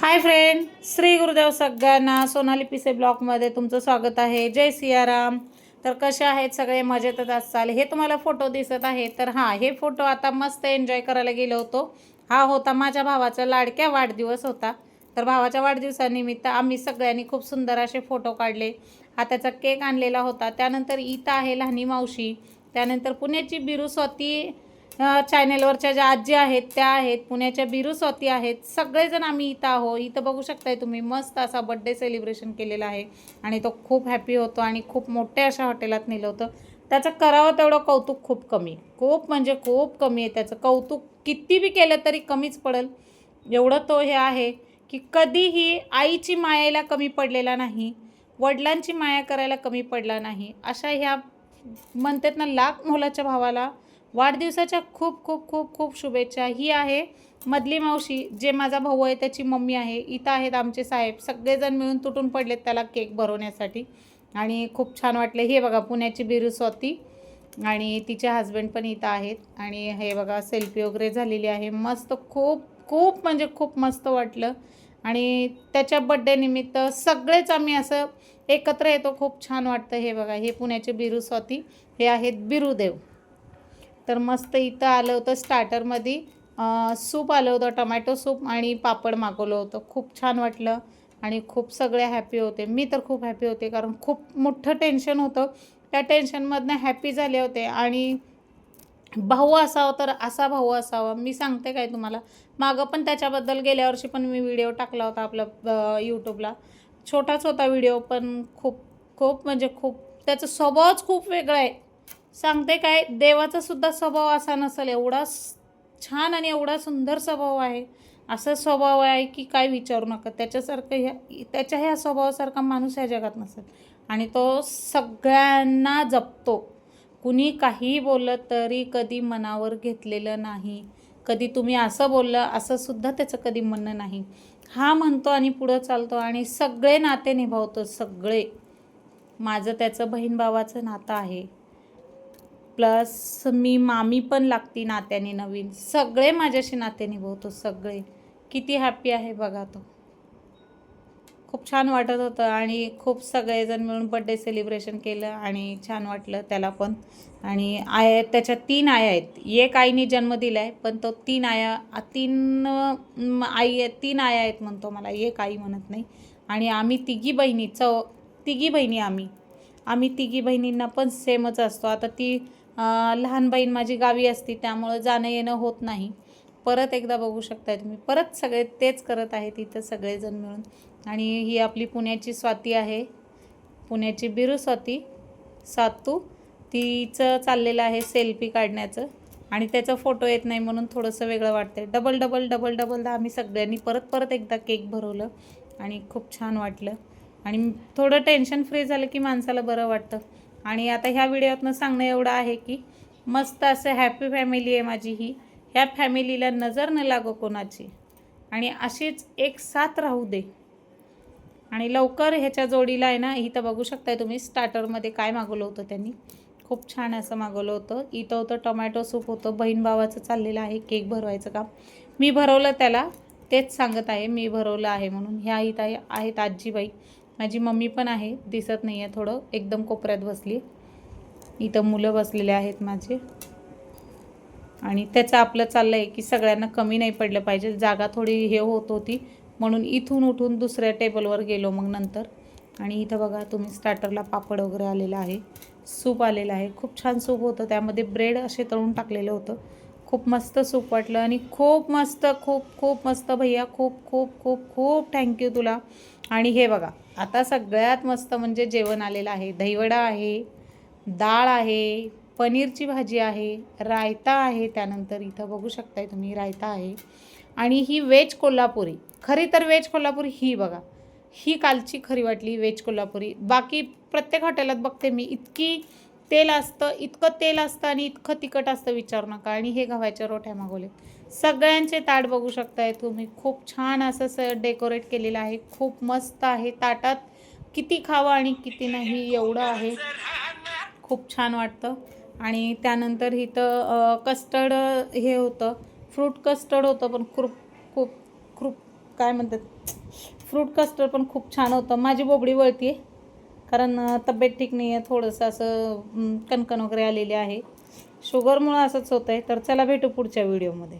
Hi friend Shri Gurudev सगळ्यांना सोनाली पिसे ब्लॉगमध्ये तुमचं स्वागत आहे. जय सियाराम. तर कसे आहेत सगळे? मजेतच असाल? हे तुम्हाला फोटो दिसत आहे. तर हां हे फोटो आता मस्त एन्जॉय करायला गेलो होतो. हा होता माझ्या भावाचा लाडक्या वाढदिवस होता. तर भावाच्या वाढदिवसानिमित्त आम्ही सगळ्यांनी खूप सुंदर असे फोटो काढले. हा त्याचा केक आणलेला होता. त्यानंतर इथं आहे लहानी मावशी. त्यानंतर पुण्याची बिरूस्वाती चॅनेलवरच्या ज्या आजी आहेत त्या आहेत पुण्याच्या बिरू स्वाती आहेत सगळेजण आम्ही इथं आहो इथं बघू शकताय तुम्ही मस्त असा बड्डे सेलिब्रेशन केलेला आहे. आणि तो खूप हॅपी होतो आणि खूप मोठ्या अशा हॉटेलात नेलं होतं. त्याचं करावं तेवढं कौतुक खूप कमी. खूप म्हणजे खूप कमी आहे त्याचं. कौतुक किती बी केलं तरी कमीच पडेल. एवढं तो हे आहे की कधीही आईची मायेला कमी पडलेला नाही वडिलांची माया करायला कमी पडला नाही. अशा ह्या म्हणतात ना लाख मोलाच्या भावाला वाढदिवसाच्या खूप खूप खूप खूप शुभेच्छा ही आहे. मधली मावशी जे माझा भाऊ आहे त्याची मम्मी आहे इथं आहेत आमचे साहेब. सगळेजण मिळून तुटून पडलेत त्याला केक भरवण्यासाठी. आणि खूप छान वाटले. हे बघा पुण्याची बिरू स्वाती आणि तिचे हस्बंड पण इथं आहेत. आणि हे बघा सेल्फी वगैरे झालेली आहे. मस्त खूप खूप म्हणजे खूप मस्त वाटलं. आणि त्याच्या बड्डे निमित्त सगळेच आम्ही असं एकत्र येतो. खूप छान वाटतं हे बघा. हे पुण्याचे बिरू स्वाती. हे आहेत बिरूदेव. तर मस्त इथं आलं होतं स्टार्टरमध्ये सूप आलं होतं टमॅटो सूप आणि पापड मागवलं होतं. खूप छान वाटलं आणि खूप सगळे हॅपी होते. मी तर खूप हॅपी होते कारण खूप मोठं टेन्शन होतं. त्या टेन्शनमधनं हॅपी झाले होते आणि भाऊ असावा तर असा भाऊ असावा. मी सांगते काय तुम्हाला. मागं पण त्याच्याबद्दल गेल्या वर्षी पण मी व्हिडिओ टाकला होता आपला यूट्यूबला छोटाच होता व्हिडिओ पण खूप खूप म्हणजे खूप त्याचा स्वभावच खूप वेगळा आहे. सांगते काय देवाचा सुद्धा स्वभाव असा नसेल एवढा स- छान आणि एवढा सुंदर स्वभाव आहे. असा स्वभाव आहे की काय विचारू नका. त्याच्यासारखं ह्या त्याच्या ह्या स्वभावासारखा माणूस ह्या जगात नसेल. आणि तो सगळ्यांना जपतो. कुणी काहीही बोललं तरी कधी मनावर घेतलेलं नाही. कधी तुम्ही असं बोललं असं सुद्धा त्याचं कधी म्हणणं नाही. हा म्हणतो आणि पुढं चालतो आणि सगळे नाते निभावतो सगळे. माझं त्याचं बहीण भावाचं नातं आहे. प्लस मी मामी पण लागती नात्याने नवीन. सगळे माझ्याशी नाते निभवतो सगळे. किती हॅपी आहे बघा तो. खूप छान वाटत होतं आणि खूप सगळेजण मिळून बड्डे सेलिब्रेशन केलं आणि छान वाटलं त्याला पण. आणि आय त्याच्या तीन आया आहेत. एक आईने जन्म दिला आहे पण तो तीन आया तीन आई आहे तीन आया आहेत म्हणतो मला. एक आई म्हणत नाही. आणि आम्ही तिघी बहिणी चौ तिघी बहिणी आम्ही. आम्ही तिघी बहिणींना पण सेमच असतो. आता ती लहान बहीण माझी गावी असती त्यामुळं जाणं येणं होत नाही. परत एकदा बघू शकताय तुम्ही परत सगळे तेच करत आहेत इथं सगळेजण मिळून. आणि ही आपली पुण्याची स्वाती आहे. पुण्याची बिरू स्वाती सातू. तिचं चाललेलं आहे सेल्फी काढण्याचं. आणि त्याचा फोटो येत नाही म्हणून थोडंसं वेगळं वाटतंय. डबल डबल डबल डबलदा आम्ही सगळ्यांनी परत परत एकदा केक भरवलं. आणि खूप छान वाटलं. आणि थोडं टेन्शन फ्री झालं की माणसाला बरं वाटतं. आणि आता ह्या व्हिडिओतनं सांगणं एवढं आहे की मस्त असं हॅपी फॅमिली आहे माझी ही. ह्या फॅमिलीला नजर न लागो कोणाची. आणि अशीच एक साथ राहू दे. आणि लवकर ह्याच्या जोडीला आहे ना इथं बघू शकताय तुम्ही स्टार्टरमध्ये काय मागवलं होतं त्यांनी. खूप छान असं मागवलं होतं. इथं होतं टोमॅटो सूप होतं. बहीण भावाचं चाललेलं आहे केक भरवायचं काम. मी भरवलं त्याला तेच सांगत आहे मी भरवलं आहे म्हणून. ह्या इथं आहेत आजीबाई. माझी मम्मी पण आहे दिसत नाही आहे थोडं. एकदम कोपऱ्यात बसली. इथं मुलं बसलेले आहेत माझे. आणि त्याचं आपलं चाललं आहे की सगळ्यांना कमी नाही पडलं पाहिजे. जागा थोडी हे होत होती. म्हणून इथून उठून दुसऱ्या टेबलवर गेलो मग नंतर. आणि इथं बघा तुम्ही स्टार्टरला पापड वगैरे आलेलं आहे. सूप आलेलं आहे. खूप छान सूप होतं. त्यामध्ये ब्रेड असे तळून टाकलेलं होतं. खूप मस्त सूप वाटलं आणि खूप मस्त खूप खूप मस्त भैया खूप खूप खूप खूप थँक्यू तुला. आणि हे बघा आता सगळ्यात मस्त म्हणजे जेवण आलेलं आहे. दहीवडा आहे डाळ आहे पनीरची भाजी आहे रायता आहे त्यानंतर इथं बघू शकताय तुम्ही रायता आहे. आणि ही वेज कोल्हापुरी खरी तर वेज कोल्हापुरी ही बघा. ही कालची खरी वाटली वेज कोल्हापुरी. बाकी प्रत्येक हॉटेलात बघते मी. इतकी तेल असतं इतकं तेल असतं आणि इतकं तिखट असतं विचारू नका. आणि हे गव्हाच्या रोट्या मागवले सगळ्यांचे ताट बघू शकताय तुम्ही. खूप छान असं स डेकोरेट केलेलं आहे. खूप मस्त आहे. ताटात किती खावं आणि किती नाही एवढं आहे. खूप छान वाटतं. आणि त्यानंतर इथं कस्टर्ड हे होतं. फ्रूट कस्टर्ड होतं पण खूप खूप खूप काय म्हणतात? फ्रूट कस्टर्ड पण खूप छान होतं. माझी बोबडी वळती आहे कारण तब्येत ठीक नाही आहे थोडंसं असं कणकण वगैरे आलेली आहे. शुगरमुळं असंच होतं आहे तर चला भेटू पुढच्या व्हिडिओमध्ये